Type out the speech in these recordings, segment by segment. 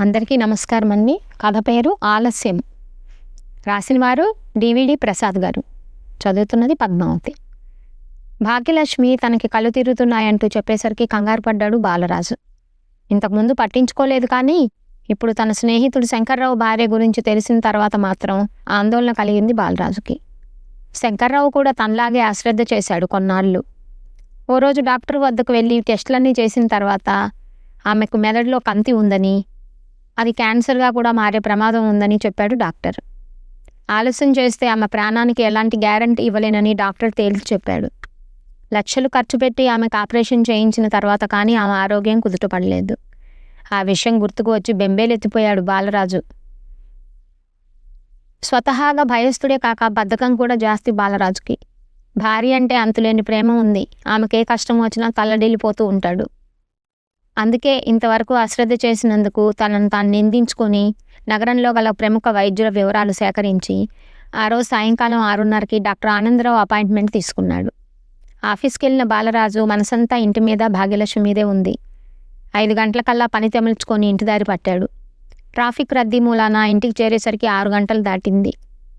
అందరికీ నమస్కారం అండి. కథ పేరు ఆలస్యం. రాసినవారు డివిడి ప్రసాద్ గారు. చదువుతున్నది పద్మావతి. భాగ్యలక్ష్మి తనకి కళ్ళు తిరుగుతున్నాయంటూ చెప్పేసరికి కంగారు పడ్డాడు బాలరాజు. ఇంతకుముందు పట్టించుకోలేదు కానీ ఇప్పుడు తన స్నేహితుడు శంకర్రావు భార్య గురించి తెలిసిన తర్వాత మాత్రం ఆందోళన కలిగింది బాలరాజుకి. శంకర్రావు కూడా తనలాగే అశ్రద్ధ చేశాడు కొన్నాళ్ళు. ఓ రోజు డాక్టర్ వద్దకు వెళ్ళి టెస్టులన్నీ చేసిన తర్వాత ఆమెకు మెదడులో కంతి ఉందని అది క్యాన్సర్గా కూడా మారే ప్రమాదం ఉందని చెప్పాడు డాక్టర్. ఆలస్యం చేస్తే ఆమె ప్రాణానికి ఎలాంటి గ్యారంటీ ఇవ్వలేనని డాక్టర్ తేల్చి చెప్పాడు. లక్షలు ఖర్చు పెట్టి ఆమెకు ఆపరేషన్ చేయించిన తర్వాత కానీ ఆమె ఆరోగ్యం కుదుటపడలేదు. ఆ విషయం గుర్తుకు వచ్చి బెంబేలెత్తిపోయాడు బాలరాజు. స్వతహాగా భయస్థుడే కాక బద్ధకం కూడా జాస్తి బాలరాజుకి. భార్య అంటే అంతులేని ప్రేమ ఉంది. ఆమెకే కష్టం వచ్చినా తల్లడిల్లిపోతూ ఉంటాడు. అందుకే ఇంతవరకు అశ్రద్ధ చేసినందుకు తనను తాను నిందించుకొని నగరంలో గల ప్రముఖ వైద్యుల వివరాలు సేకరించి ఆ రోజు సాయంకాలం ఆరున్నరకి డాక్టర్ ఆనందరావు అపాయింట్మెంట్ తీసుకున్నాడు. ఆఫీస్కి వెళ్ళిన బాలరాజు మనసంతా ఇంటి మీద భాగ్యలక్ష్మి మీదే ఉంది. ఐదు గంటలకల్లా పని తెమల్చుకొని ఇంటి దారి పట్టాడు. ట్రాఫిక్ రద్దీ మూలాన ఇంటికి చేరేసరికి ఆరు గంటలు దాటింది.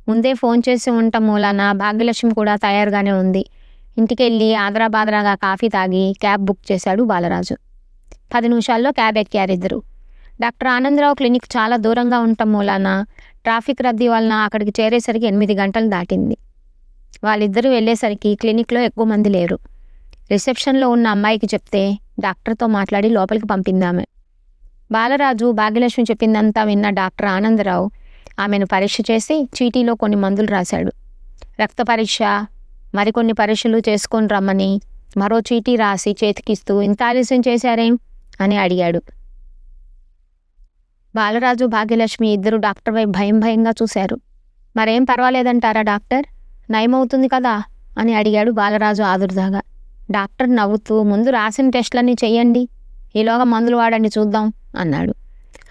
ముందే ఫోన్ చేసి ఉండటం మూలాన భాగ్యలక్ష్మి కూడా తయారుగానే ఉంది. ఇంటికెళ్ళి ఆదరాబాదరాగా కాఫీ తాగి క్యాబ్ బుక్ చేశాడు బాలరాజు. పది నిమిషాల్లో క్యాబ్ ఎక్కారు ఇద్దరు డాక్టర్ ఆనందరావు క్లినిక్ చాలా దూరంగా ఉండటం మూలాన ట్రాఫిక్ రద్దీ వలన అక్కడికి చేరేసరికి ఎనిమిది గంటలు దాటింది. వాళ్ళిద్దరూ వెళ్ళేసరికి క్లినిక్లో ఎక్కువ మంది లేరు. రిసెప్షన్లో ఉన్న అమ్మాయికి చెప్తే డాక్టర్తో మాట్లాడి లోపలికి పంపిందామె. బాలరాజు భాగ్యలక్ష్మి చెప్పిందంతా విన్న డాక్టర్ ఆనందరావు ఆమెను పరీక్ష చేసి చీటీలో కొన్ని మందులు రాశాడు. రక్త పరీక్ష మరికొన్ని పరీక్షలు చేసుకొని రమ్మని మరో చీటీ రాసి చేతికిస్తూ ఇంత ఆలస్యం చేశారేం? అని అడిగాడు. బాలరాజు భాగ్యలక్ష్మి ఇద్దరు డాక్టర్ వైపు భయం భయంగా చూశారు. మరేం పర్వాలేదంటారా డాక్టర్? నయమవుతుంది కదా? అని అడిగాడు బాలరాజు ఆదుర్దాగా. డాక్టర్ నవ్వుతూ ముందు రాసిన టెస్టులన్నీ చేయండి ఈలోగా మందులు వాడండి చూద్దాం అన్నాడు.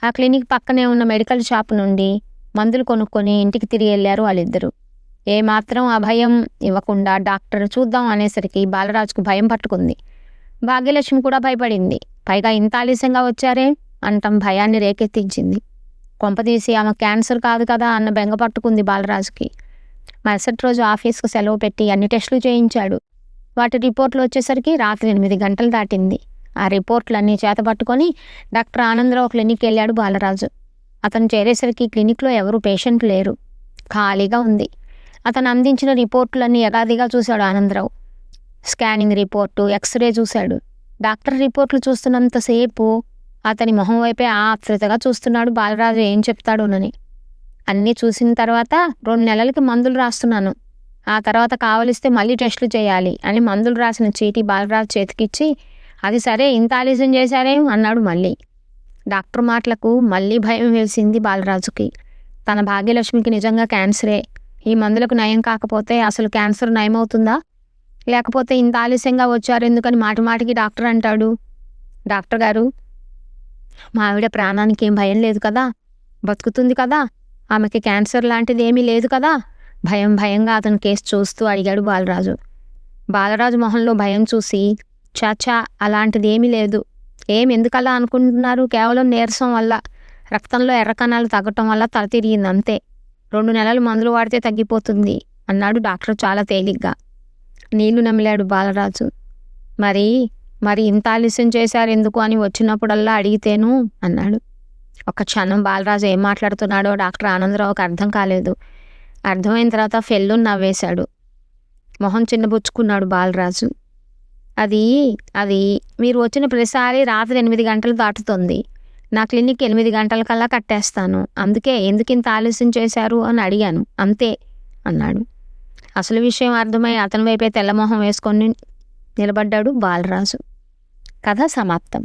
ఆ క్లినిక్ పక్కనే ఉన్న మెడికల్ షాప్ నుండి మందులు కొనుక్కొని ఇంటికి తిరిగి వెళ్ళారు వాళ్ళిద్దరూ. ఏమాత్రం అభయం ఇవ్వకుండా డాక్టర్ చూద్దాం అనేసరికి బాలరాజుకు భయం పట్టుకుంది. భాగ్యలక్ష్మి కూడా భయపడింది. పైగా ఇంత ఆలస్యంగా వచ్చారే? అంటం భయాన్ని రేకెత్తించింది. కొంపదీసి ఆమె క్యాన్సర్ కాదు కదా అన్న బెంగ పట్టుకుంది బాలరాజుకి. మరుసటి రోజు ఆఫీస్కు సెలవు పెట్టి అన్ని టెస్టులు చేయించాడు. వాటి రిపోర్ట్లు వచ్చేసరికి రాత్రి ఎనిమిది గంటలు దాటింది. ఆ రిపోర్ట్లన్నీ చేతపట్టుకొని డాక్టర్ ఆనందరావు క్లినిక్ వెళ్ళాడు బాలరాజు. అతను చేరేసరికి క్లినిక్లో ఎవరు పేషెంట్ లేరు. ఖాళీగా ఉంది. అతను అందించిన రిపోర్టులన్నీ యగాదిగా చూశాడు ఆనందరావు. స్కానింగ్ రిపోర్టు ఎక్స్రే చూశాడు. డాక్టర్ రిపోర్ట్లు చూస్తున్నంతసేపు అతని మొహం వైపే ఆత్రుతగా చూస్తున్నాడు బాలరాజు ఏం చెప్తాడోనని అన్నీ చూసిన తర్వాత రెండు నెలలకి మందులు రాస్తున్నాను. ఆ తర్వాత కావలిస్తే మళ్ళీ టెస్టులు చేయాలి అని మందులు రాసిన చీటీ బాలరాజు చేతికిచ్చి అది సరే ఇంత ఆలస్యం చేశారేం అన్నాడు మళ్ళీ. డాక్టర్ మాటలకు మళ్ళీ భయం వేసింది బాలరాజుకి. తన భాగ్యలక్ష్మికి నిజంగా క్యాన్సరే. ఈ మందులకు నయం కాకపోతే అసలు క్యాన్సర్ నయమవుతుందా? లేకపోతే ఇంత ఆలస్యంగా వచ్చారు ఎందుకని మాటి మాటికి డాక్టర్ అంటాడు? డాక్టర్ గారు మా ఆవిడ ప్రాణానికి ఏం భయం లేదు కదా? బతుకుతుంది కదా? ఆమెకి క్యాన్సర్ లాంటిది ఏమీ లేదు కదా? భయం భయంగా అతను కేసు చూస్తూ అడిగాడు బాలరాజు. బాలరాజు మొహంలో భయం చూసి చాచా అలాంటిది ఏమీ లేదు. ఏం ఎందుకలా అనుకుంటున్నారు? కేవలం నీరసం వల్ల రక్తంలో ఎర్ర కణాలు తగ్గటం వల్ల తల తిరిగింది అంతే. రెండు నెలలు మందులు వాడితే తగ్గిపోతుంది అన్నాడు డాక్టర్ చాలా తేలిగ్గా. నీళ్ళు నమిలాడు బాలరాజు. మరి మరి ఇంత ఆలస్యం చేశారు ఎందుకు అని వచ్చినప్పుడల్లా అడిగితేను అన్నాడు. ఒక క్షణం బాలరాజు ఏం మాట్లాడుతున్నాడో డాక్టర్ ఆనందరావుకి అర్థం కాలేదు. అర్థమైన తర్వాత ఫెల్లు నవ్వేశాడు. మొహం చిన్నబుచ్చుకున్నాడు బాలరాజు. అది అది మీరు వచ్చిన ప్రతిసారి రాత్రి ఎనిమిది గంటలు దాటుతుంది. నా క్లినిక్ ఎనిమిది గంటలకల్లా కట్టేస్తాను. అందుకే ఎందుకు ఇంత ఆలస్యం చేశారు అని అడిగాను. అంతే అన్నాడు. అసలు విషయం అర్థమై అతని వైపే తెల్లమొహం వేసుకొని నిలబడ్డాడు బాలరాజు. కథ సమాప్తం.